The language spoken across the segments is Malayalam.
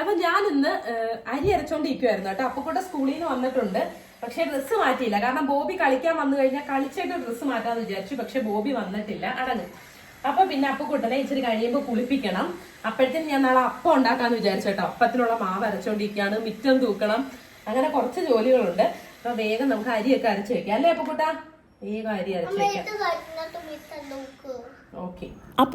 അപ്പൊ ഞാൻ ഇന്ന് അരി അരച്ചോണ്ടിരിക്കുവായിരുന്നു കേട്ടോ. അപ്പൊ കൂടെ സ്കൂളിൽ നിന്ന് വന്നിട്ടുണ്ട്. പക്ഷെ ഡ്രസ്സ് മാറ്റിയില്ല. കാരണം ബോബി കളിക്കാൻ വന്നു കഴിഞ്ഞാൽ കളിച്ചിട്ട് ഡ്രസ്സ് മാറ്റാന്ന് വിചാരിച്ചു. പക്ഷെ ബോബി വന്നിട്ടില്ല. അടങ്ങ്. അപ്പൊ പിന്നെ അപ്പക്കൂട്ടനെ ഇച്ചിരി കഴിയുമ്പോൾ കുളിപ്പിക്കണം. അപ്പോഴത്തേന് ഞാൻ നാളെ അപ്പം ഉണ്ടാക്കാന്ന് വിചാരിച്ചു കേട്ടോ. അപ്പത്തിനുള്ള മാവ് അരച്ചോണ്ടിരിക്കുകയാണ്. മിറ്റം തൂക്കണം. അങ്ങനെ കുറച്ച് ജോലികളുണ്ട്. അപ്പൊ വേഗം നമുക്ക് അരിയൊക്കെ അരച്ചു വെക്കാം. അല്ലേ അപ്പക്കൂട്ട? വേഗം അരി അരച്ചു വെക്കാം. ഓക്കെ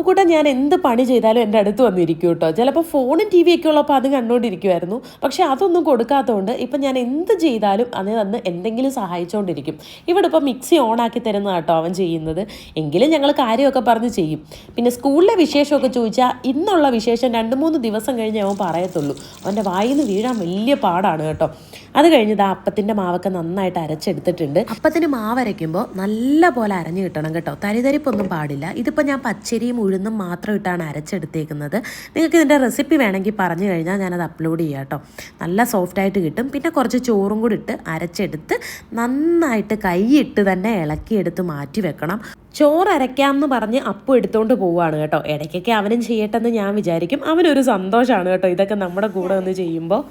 കൂടെ ഞാൻ എന്ത് പണി ചെയ്താലും എന്റെ അടുത്ത് വന്നിരിക്കും കേട്ടോ. ചിലപ്പോൾ ഫോണും ടി വി ഒക്കെ ഉള്ളപ്പോൾ അത് കണ്ടുകൊണ്ടിരിക്കുമായിരുന്നു പക്ഷേ അതൊന്നും കൊടുക്കാത്തതുകൊണ്ട് ഇപ്പം ഞാൻ എന്ത് ചെയ്താലും അതിന് വന്ന് എന്തെങ്കിലും സഹായിച്ചുകൊണ്ടിരിക്കും. ഇവിടെ ഇപ്പോൾ മിക്സി ഓണാക്കി തരുന്ന കേട്ടോ അവൻ ചെയ്യുന്നത്. എങ്കിലും ഞങ്ങൾ കാര്യമൊക്കെ പറഞ്ഞ് ചെയ്യും. പിന്നെ സ്കൂളിലെ വിശേഷമൊക്കെ ചോദിച്ചാൽ ഇന്നുള്ള വിശേഷം രണ്ട് മൂന്ന് ദിവസം കഴിഞ്ഞ് അവൻ പറയത്തുള്ളൂ. അവന്റെ വായിന്ന് വീഴാൻ വലിയ പാടാണ് കേട്ടോ. അത് കഴിഞ്ഞത് അപ്പത്തിന്റെ മാവൊക്കെ നന്നായിട്ട് അരച്ചെടുത്തിട്ടുണ്ട്. അപ്പത്തിന് മാവ് അരയ്ക്കുമ്പോൾ നല്ല പോലെ അരഞ്ഞു കിട്ടണം കേട്ടോ. തരിതരിപ്പൊന്നും പാടില്ല. ഇതിപ്പോൾ ഞാൻ പച്ചരിയും ഉഴുന്നും മാത്രം ഇട്ടാണ് അരച്ചെടുത്തേക്കുന്നത്. നിങ്ങൾക്ക് ഇതിന്റെ റെസിപ്പി വേണമെങ്കിൽ പറഞ്ഞു കഴിഞ്ഞാൽ ഞാനത് അപ്ലോഡ് ചെയ്യാം കേട്ടോ. നല്ല സോഫ്റ്റായിട്ട് കിട്ടും. പിന്നെ കുറച്ച് ചോറും കൂടി ഇട്ട് അരച്ചെടുത്ത് നന്നായിട്ട് കൈയിട്ട് തന്നെ ഇളക്കിയെടുത്ത് മാറ്റി വെക്കണം. ചോറ് അരയ്ക്കാമെന്ന് പറഞ്ഞ് അപ്പം എടുത്തുകൊണ്ട് പോവുകയാണ് കേട്ടോ. ഇടയ്ക്കൊക്കെ അവനും ചെയ്യട്ടെന്ന് ഞാൻ വിചാരിക്കും. അവനൊരു സന്തോഷമാണ് കേട്ടോ ഇതൊക്കെ നമ്മുടെ കൂടെ ഒന്ന് ചെയ്യുമ്പോൾ.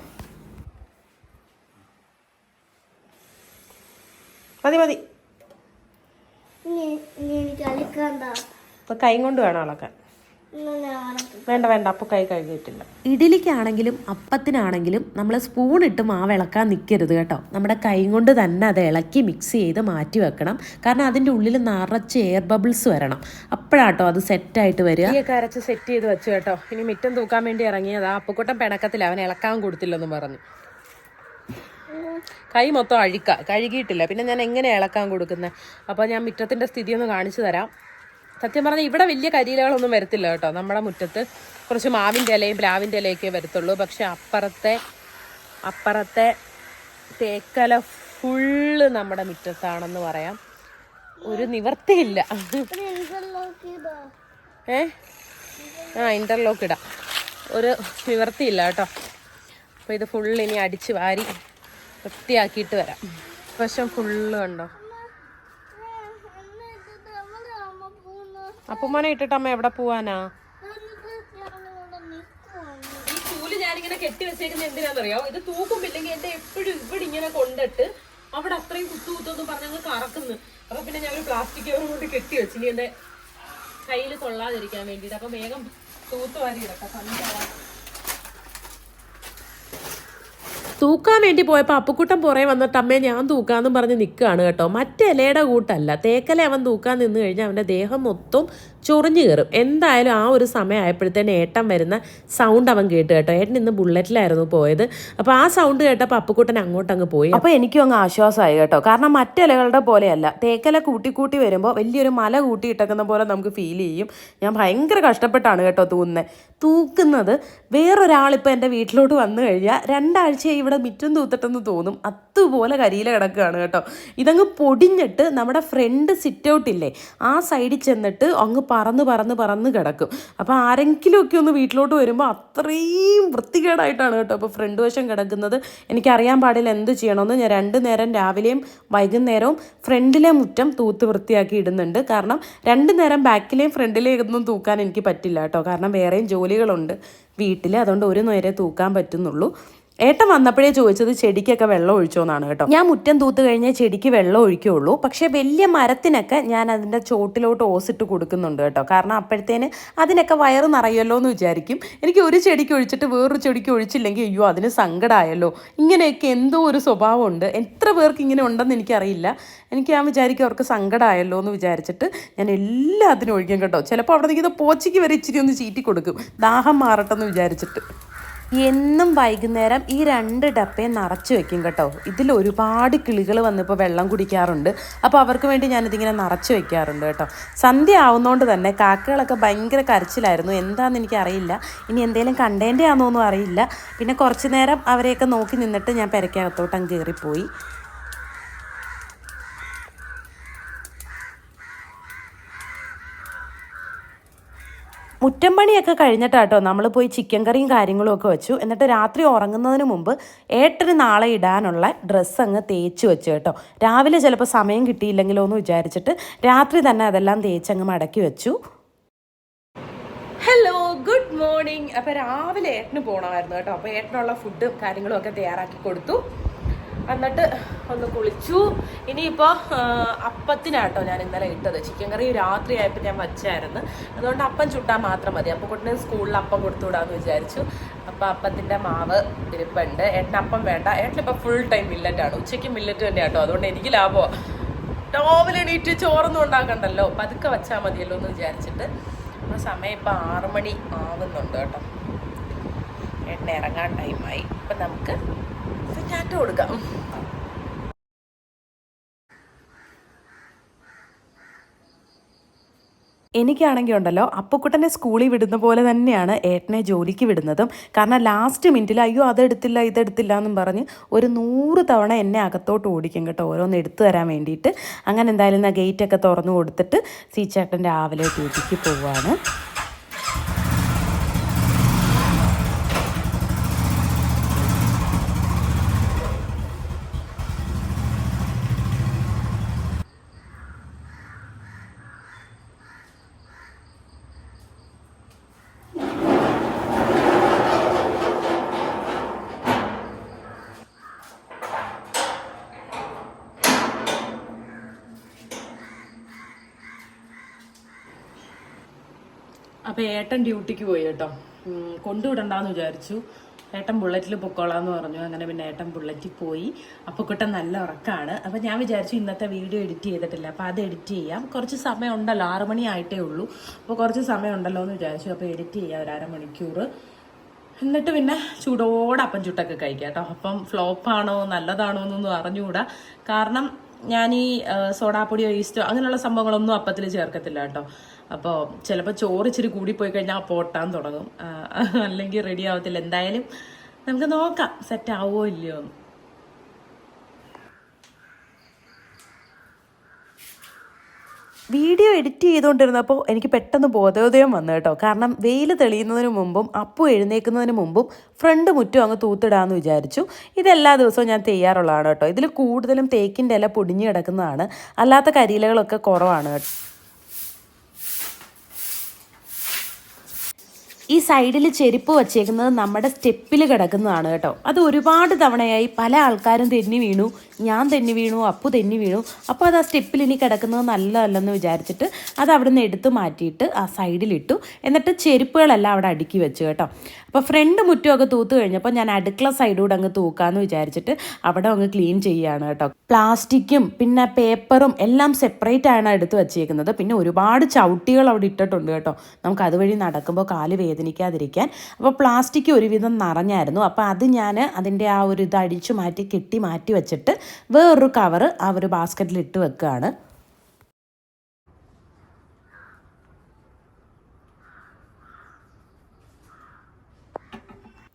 മതി മതി. കളിക്കണ്ട ഇപ്പൊ കൈ കൊണ്ട് വേണം അളക്കാൻ. വേണ്ട വേണ്ട അപ്പൊ കൈ കഴുകിയിട്ടില്ല. ഇഡലിക്കാണെങ്കിലും അപ്പത്തിനാണെങ്കിലും നമ്മൾ സ്പൂൺ ഇട്ട് മാവ് ഇളക്കാൻ നിൽക്കരുത് കേട്ടോ. നമ്മുടെ കൈ കൊണ്ട് തന്നെ അത് ഇളക്കി മിക്സ് ചെയ്ത് മാറ്റി വെക്കണം. കാരണം അതിന്റെ ഉള്ളിൽ നിറച്ച് എയർ ബബിൾസ് വരണം. അപ്പോഴാട്ടോ അത് സെറ്റായിട്ട് വരിക. ഒക്കെ അരച്ച് സെറ്റ് ചെയ്ത് വെച്ചു കേട്ടോ. ഇനി മിറ്റം തൂക്കാൻ വേണ്ടി ഇറങ്ങിയതാ. അപ്പക്കൂട്ടം പിണക്കത്തിൽ അവൻ ഇളക്കാൻ കൊടുത്തില്ലെന്ന് പറഞ്ഞു. കൈ മൊത്തം അഴുക്ക. കഴുകിയിട്ടില്ല. പിന്നെ ഞാൻ എങ്ങനെ ഇളക്കാൻ കൊടുക്കുന്നത് അപ്പോൾ ഞാൻ മിറ്റത്തിന്റെ സ്ഥിതി ഒന്ന് കാണിച്ചു തരാം. സത്യം പറഞ്ഞാൽ ഇവിടെ വലിയ കരിയിലകളൊന്നും വരത്തില്ല കേട്ടോ. നമ്മുടെ മുറ്റത്ത് കുറച്ച് മാവിന്റെ ഇലയും പ്ലാവിന്റെ ഇലയൊക്കെ വരത്തുള്ളൂ. പക്ഷെ അപ്പുറത്തെ അപ്പുറത്തെ തേക്കല ഫുള്ള് നമ്മുടെ മുറ്റത്താണെന്ന് പറയാം. ഒരു നിവർത്തിയില്ല. ഏ? ആ ഇന്റർലോക്ക് ഇടാം. ഒരു നിവർത്തിയില്ല കേട്ടോ. അപ്പോൾ ഇത് ഫുള്ള് ഇനി അടിച്ച് വാരി വൃത്തിയാക്കിയിട്ട് വരാം. വശം ഫുള്ള് കണ്ടോ? അപ്പുമ്മനെ ഇട്ടിട്ട് അമ്മ എവിടെ പോവാനാ? ഈ ചൂൽ ഞാനിങ്ങനെ കെട്ടി വെച്ചേക്കുന്ന എന്തിനാണെന്നറിയോ ഇത് തൂക്കുമ്പില്ലെങ്കിൽ എന്റെ എപ്പോഴും ഇവിടെ ഇങ്ങനെ കൊണ്ടിട്ട് അവിടെ അത്രയും കുത്തു കുത്തൊന്നും പറഞ്ഞങ്ങ് കറക്കുന്നു. അപ്പൊ പിന്നെ ഞാൻ ഒരു പ്ലാസ്റ്റിക് കവർ കൊണ്ട് കെട്ടി വെച്ചു. ഇനി എന്റെ കയ്യിൽ കൊള്ളാതിരിക്കാൻ വേണ്ടിയിട്ട്. അപ്പൊ വേഗം തൂത്ത് വാരി ഇടക്കാം സന്ധ്യ തൂക്കാൻ വേണ്ടി പോയപ്പോൾ അപ്പുക്കുട്ടൻ പുറകെ വന്നിട്ട് അമ്മേ ഞാൻ തൂക്കാന്നും പറഞ്ഞ് നിൽക്കുകയാണ് കേട്ടോ. മറ്റേ ഇലയുടെ കൂട്ടല്ല. തേക്കല അവൻ തൂക്കാൻ നിന്ന് കഴിഞ്ഞാൽ അവന്റെ ദേഹം മൊത്തം ചൊറിഞ്ഞു കയറും. എന്തായാലും ആ ഒരു സമയമായപ്പോഴത്തേന് ഏട്ടൻ വരുന്ന സൗണ്ട് അവൻ കേട്ട് കേട്ടോ. ഏട്ടൻ ഇന്ന് ബുള്ളറ്റിലായിരുന്നു പോയത്. അപ്പോൾ ആ സൗണ്ട് കേട്ടപ്പോൾ അപ്പുക്കുട്ടൻ അങ്ങോട്ട് അങ്ങ് പോയി. അപ്പോൾ എനിക്കും അങ്ങ് ആശ്വാസമായി കേട്ടോ. കാരണം മറ്റിലകളുടെ പോലെയല്ല. തേക്കല കൂട്ടി കൂട്ടി വരുമ്പോൾ വലിയൊരു മല കൂട്ടിയിട്ടേക്കുന്ന പോലെ നമുക്ക് ഫീൽ ചെയ്യും. ഞാൻ ഭയങ്കര കഷ്ടപ്പെട്ടാണ് കേട്ടോ തൂക്കുന്നത് തൂക്കുന്നത് വേറൊരാളിപ്പോൾ എന്റെ വീട്ടിലോട്ട് വന്നു കഴിഞ്ഞാൽ രണ്ടാഴ്ചയായി ഇവിടെ മിറ്റം തൂത്തിട്ടെന്ന് തോന്നും. അതുപോലെ കരിയില കിടക്കുകയാണ് കേട്ടോ. ഇതങ്ങ് പൊടിഞ്ഞിട്ട് നമ്മുടെ ഫ്രണ്ട് സിറ്റ് ഔട്ടില്ലേ ആ സൈഡിൽ ചെന്നിട്ട് അങ്ങ് പറന്ന് പറന്ന് പറന്ന് കിടക്കും. അപ്പോൾ ആരെങ്കിലുമൊക്കെ ഒന്ന് വീട്ടിലോട്ട് വരുമ്പോൾ അത്രയും വൃത്തികേടായിട്ടാണ് കേട്ടോ അപ്പോൾ ഫ്രണ്ട് വശം കിടക്കുന്നത്. എനിക്കറിയാൻ പാടില്ല എന്ത് ചെയ്യണമെന്ന്. ഞാൻ രണ്ട് നേരം രാവിലെയും വൈകുന്നേരവും ഫ്രണ്ടിലെ മുറ്റം തൂത്ത് വൃത്തിയാക്കി ഇടുന്നുണ്ട്. കാരണം രണ്ട് നേരം ബാക്കിലെയും ഫ്രണ്ടിലെയും ഒന്നും തൂക്കാൻ എനിക്ക് പറ്റില്ല കേട്ടോ. കാരണം വേറെയും ജോലികളുണ്ട്. വീട്ടിൽ അതുകൊണ്ട് ഒരു നേരെ തൂക്കാൻ പറ്റുന്നുള്ളൂ. ഏട്ടൻ വന്നപ്പോഴേ ചോദിച്ചത് ചെടിക്കൊക്കെ വെള്ളം ഒഴിച്ചോന്നാണ് കേട്ടോ. ഞാൻ മുറ്റം തൂത്ത് കഴിഞ്ഞാൽ ചെടിക്ക് വെള്ളം ഒഴിക്കുകയുള്ളൂ പക്ഷെ വലിയ മരത്തിനൊക്കെ ഞാൻ അതിന്റെ ചോട്ടിലോട്ട് ഓസിട്ട് കൊടുക്കുന്നുണ്ട് കേട്ടോ. കാരണം അപ്പോഴത്തേന് അതിനൊക്കെ വയറ് നിറയല്ലോ എന്ന് വിചാരിക്കും. എനിക്ക് ഒരു ചെടിക്ക് ഒഴിച്ചിട്ട് വേറൊരു ചെടിക്ക് ഒഴിച്ചില്ലെങ്കിൽ അയ്യോ അതിന് സങ്കടമായല്ലോ ഇങ്ങനെയൊക്കെ എന്തോ ഒരു സ്വഭാവമുണ്ട്. എത്ര പേർക്ക് ഇങ്ങനെ ഉണ്ടെന്ന് എനിക്കറിയില്ല. എനിക്ക് ഞാൻ വിചാരിക്കും അവർക്ക് സങ്കടമായല്ലോ എന്ന് വിചാരിച്ചിട്ട് ഞാൻ എല്ലാത്തിനും ഒഴിക്കും കേട്ടോ. ചിലപ്പോൾ അവിടെ നിൽക്കുന്ന പോച്ചയ്ക്ക് വരെ ഇച്ചിരി ഒന്ന് ചീറ്റി കൊടുക്കും ദാഹം മാറട്ടെന്ന് വിചാരിച്ചിട്ട്. എന്നും വൈകുന്നേരം ഈ രണ്ട് ഡപ്പയും നിറച്ച് വെക്കും കേട്ടോ. ഇതിൽ ഒരുപാട് കിളികൾ വന്നിപ്പോൾ വെള്ളം കുടിക്കാറുണ്ട്. അപ്പോൾ അവർക്ക് വേണ്ടി ഞാനിതിങ്ങനെ നിറച്ച് വെക്കാറുണ്ട് കേട്ടോ. സന്ധ്യ ആവുന്നതുകൊണ്ട് തന്നെ കാക്കകളൊക്കെ ഭയങ്കര കരച്ചിലായിരുന്നു. എന്താണെന്ന് എനിക്കറിയില്ല. ഇനി എന്തെങ്കിലും കണ്ടേന്റെ ആണെന്നൊന്നും അറിയില്ല. പിന്നെ കുറച്ച് നേരം അവരെയൊക്കെ നോക്കി നിന്നിട്ട് ഞാൻ പെരക്കകത്തോട്ട് കയറിപ്പോയി മുറ്റം പണിയൊക്കെ കഴിഞ്ഞിട്ടാട്ടോ നമ്മൾ പോയി ചിക്കൻ കറിയും കാര്യങ്ങളും ഒക്കെ വെച്ചു. എന്നിട്ട് രാത്രി ഉറങ്ങുന്നതിന് മുമ്പ് ഏട്ടന് നാളെ ഇടാനുള്ള ഡ്രസ്സ് അങ്ങ് തേച്ച് വെച്ചു കേട്ടോ. രാവിലെ ചിലപ്പോൾ സമയം കിട്ടിയില്ലെങ്കിലോ എന്ന് വിചാരിച്ചിട്ട് രാത്രി തന്നെ അതെല്ലാം തേച്ചങ്ങ് മടക്കി വെച്ചു. ഹലോ ഗുഡ് മോർണിംഗ് അപ്പോൾ രാവിലെ ഏട്ടന് പോകണമായിരുന്നു കേട്ടോ. അപ്പോൾ ഏട്ടനുള്ള ഫുഡും കാര്യങ്ങളും ഒക്കെ തയ്യാറാക്കി കൊടുത്തു. എന്നിട്ട് ഒന്ന് കുളിച്ചു. ഇനിയിപ്പോൾ അപ്പത്തിനാട്ടോ ഞാൻ ഇന്നലെ ഇട്ടത്. ചിക്കൻ കറി രാത്രി ആയപ്പോൾ ഞാൻ വച്ചായിരുന്നു. അതുകൊണ്ട് അപ്പം ചുട്ടാൽ മാത്രം മതി. അപ്പം കുട്ടിന് സ്കൂളിൽ അപ്പം കൊടുത്തു വിടാമെന്ന് വിചാരിച്ചു. അപ്പോൾ അപ്പത്തിന്റെ മാവ് ഇരിപ്പുണ്ട്. ഏട്ടൻ അപ്പം വേണ്ട. ഏട്ടനിപ്പോൾ ഫുൾ ടൈം മില്ലറ്റാണ് ഉച്ചയ്ക്ക് മില്ലറ്റ് തന്നെ ആട്ടോ അതുകൊണ്ട് എനിക്ക് ലാഭമാണ് രാവിലെ എണീറ്റ് ചോറൊന്നും ഉണ്ടാക്കണ്ടല്ലോ. പതുക്കെ വെച്ചാൽ മതിയല്ലോ എന്ന് വിചാരിച്ചിട്ട്. അപ്പോൾ സമയം ഇപ്പോൾ ആറു മണി ആവുന്നുണ്ട് കേട്ടോ. എണ്ണ ഇറങ്ങാൻ ടൈമായി അപ്പം നമുക്ക് ചാറ്റ് കൊടുക്കാം. എനിക്കാണെങ്കിൽ ഉണ്ടല്ലോ അപ്പുക്കുട്ടനെ സ്കൂളിൽ വിടുന്ന പോലെ തന്നെയാണ് ഏട്ടനെ ജോലിക്ക് വിടുന്നതും. കാരണം ലാസ്റ്റ് മിനിറ്റിൽ അയ്യോ അതെടുത്തില്ല ഇതെടുത്തില്ല എന്നും പറഞ്ഞ് ഒരു നൂറ് തവണ എന്നെ അകത്തോട്ട് ഓടിക്കും കേട്ടോ ഓരോന്ന് എടുത്തു തരാൻ വേണ്ടിയിട്ട്. അങ്ങനെ എന്തായാലും ആ ഗേറ്റൊക്കെ തുറന്നു കൊടുത്തിട്ട് സീച്ചേട്ടൻ രാവിലെ ഡ്യൂട്ടിക്ക് പോവാണ്. അപ്പോൾ ഏട്ടൻ ഡ്യൂട്ടിക്ക് പോയി കേട്ടോ. കൊണ്ടുവിടണ്ടെന്ന് വിചാരിച്ചു. ഏട്ടൻ ബുള്ളറ്റിൽ പൊക്കോളാന്ന് പറഞ്ഞു. അങ്ങനെ പിന്നെ ഏട്ടൻ ബുള്ളറ്റിൽ പോയി. അപ്പോൾ കുട്ടൻ നല്ല ഉറക്കമാണ് അപ്പോൾ ഞാൻ വിചാരിച്ചു ഇന്നത്തെ വീഡിയോ എഡിറ്റ് ചെയ്തിട്ടില്ല. അപ്പോൾ അത് എഡിറ്റ് ചെയ്യാം. കുറച്ച് സമയം ഉണ്ടല്ലോ ആറ് മണി ആയിട്ടേ ഉള്ളൂ. അപ്പോൾ കുറച്ച് സമയം ഉണ്ടല്ലോ എന്ന് വിചാരിച്ചു. അപ്പോൾ എഡിറ്റ് ചെയ്യാം ഒരു അരമണിക്കൂർ. എന്നിട്ട് പിന്നെ ചൂടോടെ അപ്പം ചുട്ടൊക്കെ കഴിക്കാം കേട്ടോ. അപ്പം ഫ്ലോപ്പാണോ നല്ലതാണോ എന്നൊന്നും അറിഞ്ഞുകൂടാ. കാരണം ഞാൻ ഈ സോഡാപ്പൊടിയോ ഈസ്റ്റോ അങ്ങനെയുള്ള സംഭവങ്ങളൊന്നും അപ്പത്തിൽ ചേർക്കത്തില്ല കേട്ടോ. അപ്പോൾ ചിലപ്പോൾ ചോറ് ഇച്ചിരി കൂടി പോയി കഴിഞ്ഞാൽ പോട്ടാൻ തുടങ്ങും. അല്ലെങ്കിൽ റെഡി ആവത്തില്ല. എന്തായാലും നമുക്ക് നോക്കാം. സെറ്റ് ആവുമോ ഇല്ലയോ വീഡിയോ എഡിറ്റ് ചെയ്തുകൊണ്ടിരുന്നപ്പോൾ എനിക്ക് പെട്ടെന്ന് ബോധോദയം വന്നു കേട്ടോ. കാരണം വെയിൽ തെളിയുന്നതിന് മുമ്പും അപ്പു എഴുന്നേൽക്കുന്നതിന് മുമ്പും ഫ്രണ്ട് മുറ്റും അങ്ങ് തൂത്തിടാമെന്ന് വിചാരിച്ചു. ഇതെല്ലാ ദിവസവും ഞാൻ ചെയ്യാറുള്ളതാണ് കേട്ടോ. ഇതിൽ കൂടുതലും തേക്കിന്റെ ഇല പൊടിഞ്ഞു കിടക്കുന്നതാണ്. അല്ലാത്ത കരിയിലകളൊക്കെ കുറവാണ് കേട്ടോ. ഈ സൈഡിൽ ചെരുപ്പ് വച്ചേക്കുന്നത് നമ്മുടെ സ്റ്റെപ്പിൽ കിടക്കുന്നതാണ് കേട്ടോ. അത് ഒരുപാട് തവണയായി പല ആൾക്കാരും തിരിഞ്ഞു വീണു. ഞാൻ തെന്നി വീണു അപ്പു തെന്നി വീണു. അപ്പോൾ അത് ആ സ്റ്റെപ്പിൽ ഇനി കിടക്കുന്നത് നല്ലതല്ലെന്ന് വിചാരിച്ചിട്ട് അത് അവിടെ നിന്ന് എടുത്ത് മാറ്റിയിട്ട് ആ സൈഡിലിട്ടു എന്നിട്ട് ചെരുപ്പുകളെല്ലാം അവിടെ അടുക്കി വെച്ചു കേട്ടോ. അപ്പോൾ ഫ്രണ്ട് മുറ്റമൊക്കെ തൂത്ത് കഴിഞ്ഞപ്പോൾ ഞാൻ അടുക്കള സൈഡൂടെ അങ്ങ് തൂക്കാമെന്ന് വിചാരിച്ചിട്ട് അവിടെ അങ്ങ് ക്ലീൻ ചെയ്യുകയാണ് കേട്ടോ. പ്ലാസ്റ്റിക്കും പിന്നെ പേപ്പറും എല്ലാം സെപ്പറേറ്റ് ആണ് എടുത്ത് വെച്ചേക്കുന്നത്. പിന്നെ ഒരുപാട് ചവിട്ടികൾ അവിടെ ഇട്ടിട്ടുണ്ട് കേട്ടോ. നമുക്ക് അതുവഴി നടക്കുമ്പോൾ കാൽ വേദനിക്കാതിരിക്കാൻ. അപ്പോൾ പ്ലാസ്റ്റിക് ഒരുവിധം നിറഞ്ഞായിരുന്നു. അപ്പോൾ അത് ഞാൻ അതിന്റെ ആ ഒരു ഇത് അടിച്ചു മാറ്റി കെട്ടി മാറ്റി വെച്ചിട്ട് വേറൊരു കവർ ആ ഒരു ബാസ്ക്കറ്റിൽ ഇട്ട് വെക്കുകയാണ്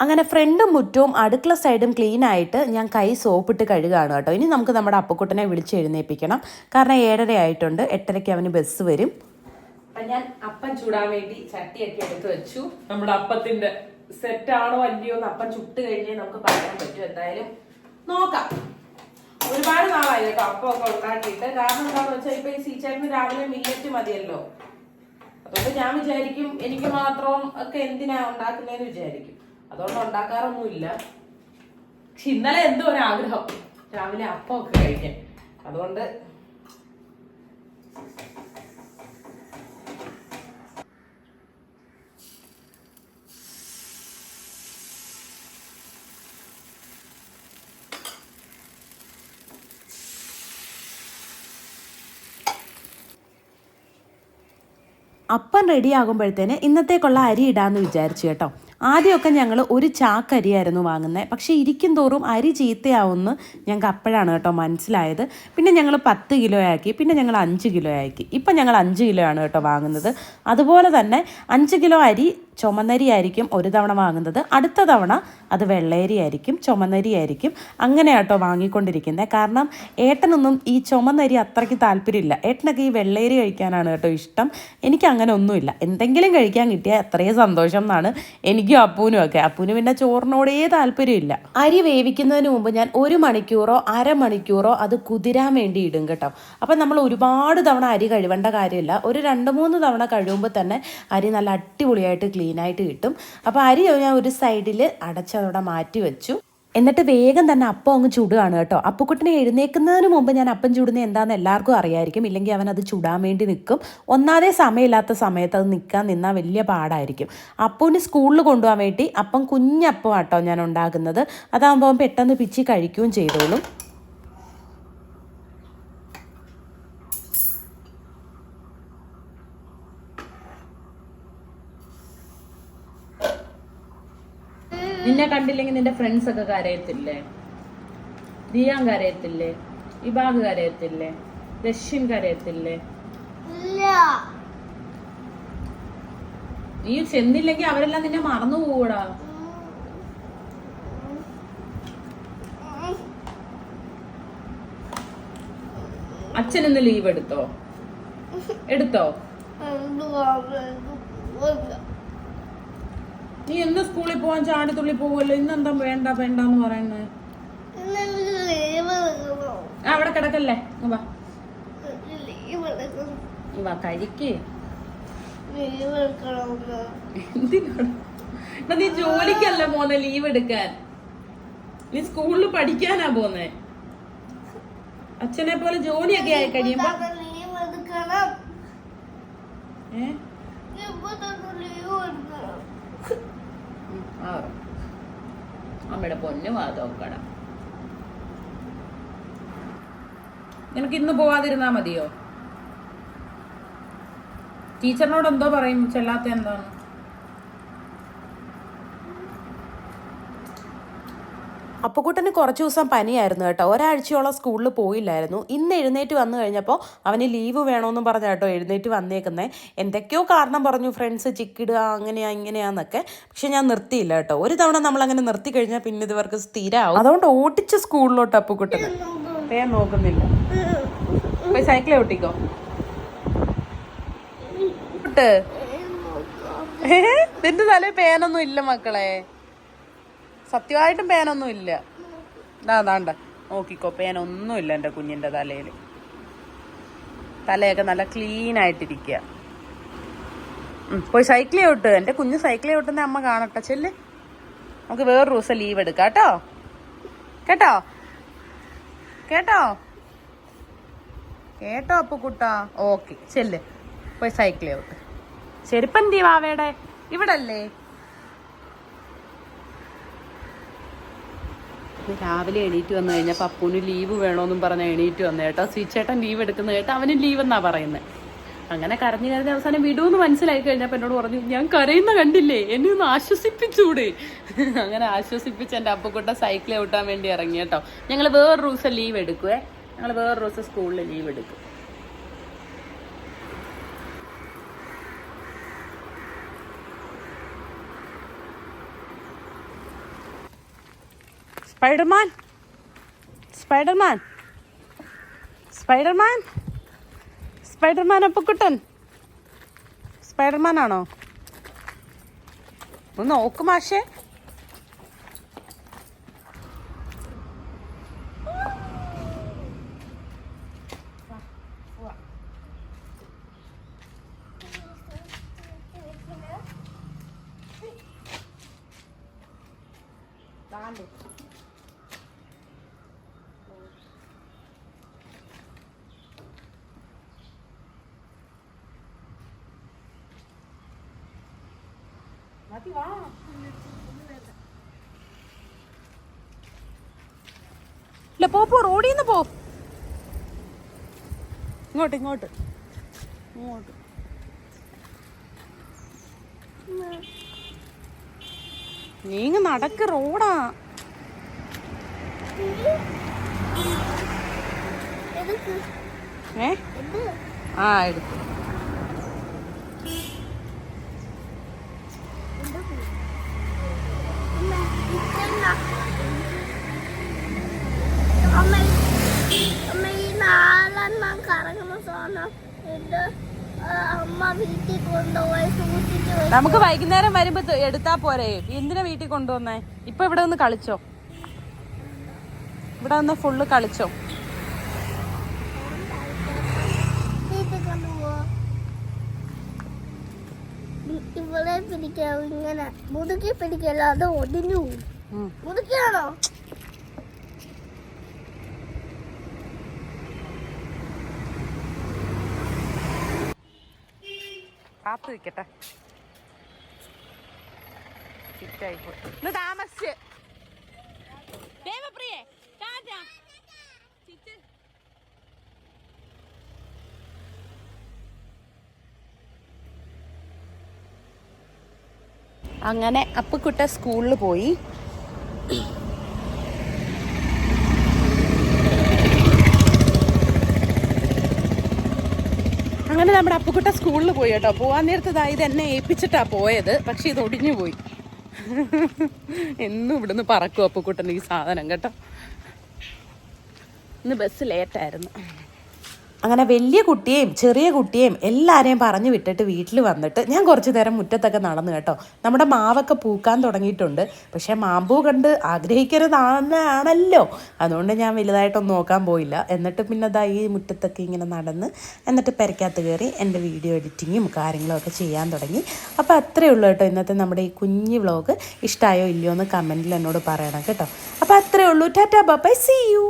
അങ്ങനെ ഫ്രണ്ടും മുറ്റവും അടുക്കള സൈഡും ക്ലീൻ ആയിട്ട് ഞാൻ കൈ സോപ്പിട്ട് കഴുകുകയാണ് കേട്ടോ. ഇനി നമുക്ക് നമ്മുടെ അപ്പക്കുട്ടനെ വിളിച്ച് എഴുന്നേൽപ്പിക്കണം കാരണം ഏഴര ആയിട്ടുണ്ട് എട്ടരയ്ക്ക് അവന് ബസ് വരും. ഞാൻ അപ്പം ചൂടാൻ വേണ്ടി ചട്ടിയൊക്കെ എടുത്ത് വെച്ചു. നമ്മുടെ അപ്പത്തിന്റെ സെറ്റ് ആണോ അല്ലയോ എന്ന് അപ്പം ചുട്ട് കഴിഞ്ഞേ നമുക്ക് പറയാൻ പറ്റും. എന്തായാലും നോക്കാം. ഒരുപാട് നാളായി കേട്ടോ അപ്പൊ ഒക്കെ ഉണ്ടാക്കിയിട്ട് കാരണം എന്താണെന്ന് വെച്ചാൽ ഇപ്പൊ ഈ സീച്ചേട്ടന് രാവിലെ മില്ലറ്റ് മതിയല്ലോ. അതുകൊണ്ട് ഞാൻ വിചാരിക്കും എനിക്ക് മാത്രം ഒക്കെ എന്തിനാ ഉണ്ടാക്കുന്നതെന്ന് വിചാരിക്കും. അതുകൊണ്ട് ഉണ്ടാക്കാറൊന്നുമില്ല. പക്ഷെ ഇന്നലെ എന്തോ ഒരു ആഗ്രഹം രാവിലെ അപ്പമൊക്കെ കഴിക്കാൻ അതുകൊണ്ട് അപ്പം റെഡി ആകുമ്പോഴത്തേന് ഇന്നത്തേക്കുള്ള അരി ഇടാമെന്ന് വിചാരിച്ചു കേട്ടോ. ആദ്യമൊക്കെ ഞങ്ങൾ ഒരു ചാക്ക് അരിയായിരുന്നു വാങ്ങുന്നത് പക്ഷേ ഇരിക്കും തോറും അരി ചീത്തയാവുമെന്ന് ഞങ്ങൾക്ക് അപ്പോഴാണ് കേട്ടോ മനസ്സിലായത്. പിന്നെ ഞങ്ങൾ പത്ത് കിലോ ആക്കി പിന്നെ ഞങ്ങൾ അഞ്ച് കിലോ ആക്കി ഇപ്പം ഞങ്ങൾ അഞ്ച് കിലോ ആണ് കേട്ടോ വാങ്ങുന്നത്. അതുപോലെ തന്നെ അഞ്ച് കിലോ അരി ചുമന്നരി ആയിരിക്കും ഒരു തവണ വാങ്ങുന്നത്. അടുത്ത തവണ അത് വെള്ളയരി ആയിരിക്കും ചുമന്നരി ആയിരിക്കും അങ്ങനെ കേട്ടോ വാങ്ങിക്കൊണ്ടിരിക്കുന്നത് കാരണം ഏട്ടനൊന്നും ഈ ചുമന്നരി അത്രയ്ക്ക് താല്പര്യമില്ല. ഏട്ടനൊക്കെ ഈ വെള്ളയരി കഴിക്കാനാണ് കേട്ടോ ഇഷ്ടം. എനിക്ക് അങ്ങനെ ഒന്നുമില്ല എന്തെങ്കിലും കഴിക്കാൻ കിട്ടിയാൽ അത്രയും സന്തോഷം എന്നാണ് എനിക്ക് എനിക്കും അപ്പൂനും ഒക്കെ. അപ്പൂന് പിന്നെ ചോറിനോടേ താല്പര്യമില്ല. അരി വേവിക്കുന്നതിന് മുമ്പ് ഞാൻ ഒരു മണിക്കൂറോ അരമണിക്കൂറോ അത് കുതിരാൻ വേണ്ടി ഇടും കേട്ടോ. അപ്പം നമ്മൾ ഒരുപാട് തവണ അരി കഴുവേണ്ട കാര്യമില്ല. ഒരു രണ്ട് മൂന്ന് തവണ കഴിയുമ്പോൾ തന്നെ അരി നല്ല അടിപൊളിയായിട്ട് ക്ലീനായിട്ട് കിട്ടും. അപ്പോൾ അരി ഞാൻ ഒരു സൈഡിൽ അടച്ചതോടെ മാറ്റി വെച്ചു. എന്നിട്ട് വേഗം തന്നെ അപ്പം അങ്ങ് ചുടുകയാണ് കേട്ടോ. അപ്പുക്കുട്ടിനെ എഴുന്നേൽക്കുന്നതിന് മുമ്പ് ഞാൻ അപ്പം ചുടുന്നത് എന്താണെന്ന് എല്ലാവർക്കും അറിയായിരിക്കും. ഇല്ലെങ്കിൽ അവൻ അത് ചുടാൻ വേണ്ടി നിൽക്കും. ഒന്നാതെ സമയമില്ലാത്ത സമയത്ത് അത് നിൽക്കാൻ നിന്നാൽ വലിയ പാടായിരിക്കും. അപ്പുവിന് സ്കൂളിൽ കൊണ്ടുപോകാൻ വേണ്ടി അപ്പം കുഞ്ഞപ്പം ആട്ടോ ഞാൻ ഉണ്ടാക്കുന്നത്. അതാകുമ്പോൾ പെട്ടെന്ന് പിച്ചി കഴിക്കുകയും ചെയ്തോളും നിന്നെ ഫ്രണ്ട്സ് ഒക്കെ കരയത്തില്ലേ? ദിയാൻ കരയത്തില്ലേ? ഇബാഗ് കരയത്തില്ലേ? രശ്യൻ കരയത്തില്ലേ? നീ ചെന്നില്ലെങ്കിൽ അവരെല്ലാം നിന്നെ മറന്നു പോകൂടാ അച്ഛൻ ഇന്ന് ലീവ് എടുത്തോ? എടുത്തോ നീ എന്ന് സ്കൂളിൽ പോവാൻ ചാടിത്തുള്ളി പോവല്ലോ ഇന്നെന്താ വേണ്ട വേണ്ട എന്ന് പറയുന്നത്? അവിടെ കിടക്കല്ലേ. വാ. ഇങ്ങ് വാ കഴിക്ക്. എന്തിനാണ്? നീ ജോലിക്കല്ല പോന്നെ ലീവ് എടുക്കാൻ. നീ സ്കൂളിൽ പഠിക്കാനാ പോന്നെ. അച്ഛനെ പോലെ ജോലിയൊക്കെ ആയി കഴിയുമ്പോ ഏ? ആ. അമ്മയുടെ പൊന്നു വാതോക്കട നിനക്ക് ഇന്ന് പോവാതിരുന്നാ മതിയോ? ടീച്ചറിനോട് എന്തോ പറയും ചെല്ലാത്ത എന്താണ്? അപ്പുക്കുട്ടന് കുറച്ച് ദിവസം പനിയായിരുന്നു കേട്ടോ ഒരാഴ്ചയോളം സ്കൂളിൽ പോയില്ലായിരുന്നു ഇന്ന് എഴുന്നേറ്റ് വന്നു കഴിഞ്ഞപ്പോൾ അവന് ലീവ് വേണമെന്നും പറഞ്ഞ കേട്ടോ എഴുന്നേറ്റ് വന്നേക്കുന്നേ എന്തൊക്കെയോ കാരണം പറഞ്ഞു ഫ്രണ്ട്സ് ചിക്കിടുക അങ്ങനെയാ ഇങ്ങനെയാന്നൊക്കെ പക്ഷെ ഞാൻ നിർത്തിയില്ല കേട്ടോ ഒരു തവണ നമ്മൾ അങ്ങനെ നിർത്തി കഴിഞ്ഞാൽ പിന്നെ ഇത് ഇവർക്ക് സ്ഥിരമാവും അതുകൊണ്ട് ഓട്ടിച്ച് സ്കൂളിലോട്ട് അപ്പുക്കുട്ടന് പേൻ നോക്കുന്നില്ല പോയി സൈക്കിൾ ഓട്ടിക്കോ നിന്റെ തലേ പേനൊന്നും ഇല്ല മക്കളെ സത്യമായിട്ടും പേനൊന്നും ഇല്ല. ദാ ദാണ്ട നോക്കിക്കോ പേനൊന്നും ഇല്ല എന്റെ കുഞ്ഞിന്റെ തലയിൽ. തലയൊക്കെ നല്ല ക്ലീൻ ആയിട്ടിരിക്കുക പോയി സൈക്കിൾ ചവിട്ട് എന്റെ കുഞ്ഞ് സൈക്കിൾ ചവിട്ടുന്ന അമ്മ കാണട്ടെ ചെല്ല്. നമുക്ക് വേറൊരു ദിവസം ലീവ് എടുക്കാം കേട്ടോ? കേട്ടോ? കേട്ടോ? കേട്ടോ അപ്പുക്കുട്ടാ? ഓക്കെ ചെല്ല്. പോയി സൈക്കിൾ ചവിട്ട് ചെരുപ്പന്തി വാവേടെ ഇവിടെ അല്ലേ രാവിലെ എണീറ്റ് വന്നു കഴിഞ്ഞാൽ അപ്പൂന് ലീവ് വേണമെന്നും പറഞ്ഞ എണീറ്റ് വന്നു കേട്ടോ. സ്വീച്ചേട്ടൻ ലീവ് എടുക്കുന്ന കേട്ടോ അവന് ലീവ് എന്നാ പറയുന്നത് അങ്ങനെ കരഞ്ഞു കരഞ്ഞ് അവസാനം വിടുമെന്ന് മനസ്സിലായി കഴിഞ്ഞപ്പോൾ എന്നോട് പറഞ്ഞു ഞാൻ കരയുന്ന കണ്ടില്ലേ? എന്നെ ഒന്ന് ആശ്വസിപ്പിച്ചൂടെ? അങ്ങനെ ആശ്വസിപ്പിച്ച് എന്റെ അപ്പക്കുട്ട സൈക്കിൾ ഓട്ടാൻ വേണ്ടി ഇറങ്ങി കേട്ടോ. ഞങ്ങൾ വേറൊരു ദിവസം ലീവ് എടുക്കുവേ. ഞങ്ങൾ വേറൊരു ദിവസം സ്കൂളിൽ ലീവ് എടുക്കും. Spiderman? Spiderman? Spiderman? Spiderman Appakuttan? Spiderman ആണോ ഒന്ന് നോക്ക് മാഷേ. ഇല്ല പോ പോ റോഡിൽ നിന്ന് പോ. ഇങ്ങോട്ട് ഇങ്ങോട്ട്. ഇങ്ങോട്ട്. നീങ്ങ നടക്ക് റോഡാ ഏ? ആ എടുത്തു അമ്മ അമ്മ ഈ നാലെണ്ണം കറങ്ങുന്ന സാധനം ഇത് ആ, അമ്മ വീട്ടിൽ കൊണ്ടുപോയി സൂക്ഷിച്ചു വെച്ചു. നമുക്ക് വൈകുന്നേരം വരുമ്പോ എടുത്താ പോരെ? എന്തിനാ വീട്ടിൽ കൊണ്ടുവന്നേ? ഇപ്പൊ ഇവിടെ ഒന്ന് കളിച്ചോ. ഇവിടെ ഒന്ന് ഫുള്ള് കളിച്ചോ. ഇവളെ പിടിക്കാം ഇങ്ങനെ മുതുക്കി പിടിക്കല്ലോ അത് ഒടിഞ്ഞു. മുതുക്കിയാണോ? കാത്തു നിൽക്കട്ടെ. ചിറ്റായി പോയി ഇന്ന് താമസിച്ച്. ദേവപ്രിയേ അങ്ങനെ അപ്പുക്കുട്ട സ്കൂളിൽ പോയി. നമ്മുടെ അപ്പുക്കുട്ട സ്കൂളിൽ പോയി കേട്ടോ. പോവാൻ നേരത്തെ ദാ ഇത് എന്നെ ഏൽപ്പിച്ചിട്ടാ പോയത്. പക്ഷെ ഇത് ഒടിഞ്ഞു പോയി. എന്നും ഇവിടുന്ന് പറക്കും അപ്പുക്കുട്ടൻ ഈ സാധനം കേട്ടോ. ഇന്ന് ബസ് ലേറ്റായിരുന്നു. അങ്ങനെ വലിയ കുട്ടിയെയും ചെറിയ കുട്ടിയെയും എല്ലാവരെയും പറഞ്ഞു വിട്ടിട്ട് വീട്ടിൽ വന്നിട്ട് ഞാൻ കുറച്ച് നേരം മുറ്റത്തൊക്കെ നടന്നു കേട്ടോ. നമ്മുടെ മാവൊക്കെ പൂക്കാൻ തുടങ്ങിയിട്ടുണ്ട്. പക്ഷേ മാമ്പൂ കണ്ട് ആഗ്രഹിക്കരുതാണല്ലോ അതുകൊണ്ട് ഞാൻ വലുതായിട്ടൊന്നും നോക്കാൻ പോയില്ല. എന്നിട്ട് പിന്നെ അതാ ഈ മുറ്റത്തൊക്കെ ഇങ്ങനെ നടന്ന് എന്നിട്ട് പെരക്കകത്ത് കയറി എന്റെ വീഡിയോ എഡിറ്റിങ്ങും കാര്യങ്ങളൊക്കെ ചെയ്യാൻ തുടങ്ങി. അപ്പോൾ അത്രയേ ഉള്ളൂ കേട്ടോ ഇന്നത്തെ നമ്മുടെ ഈ കുഞ്ഞ് വ്ളോഗ് ഇഷ്ടമായോ ഇല്ലയോ എന്ന് കമന്റിൽ എന്നോട് പറയണം കേട്ടോ. അപ്പോൾ അത്രയേ ഉള്ളൂ. Tata bye see you.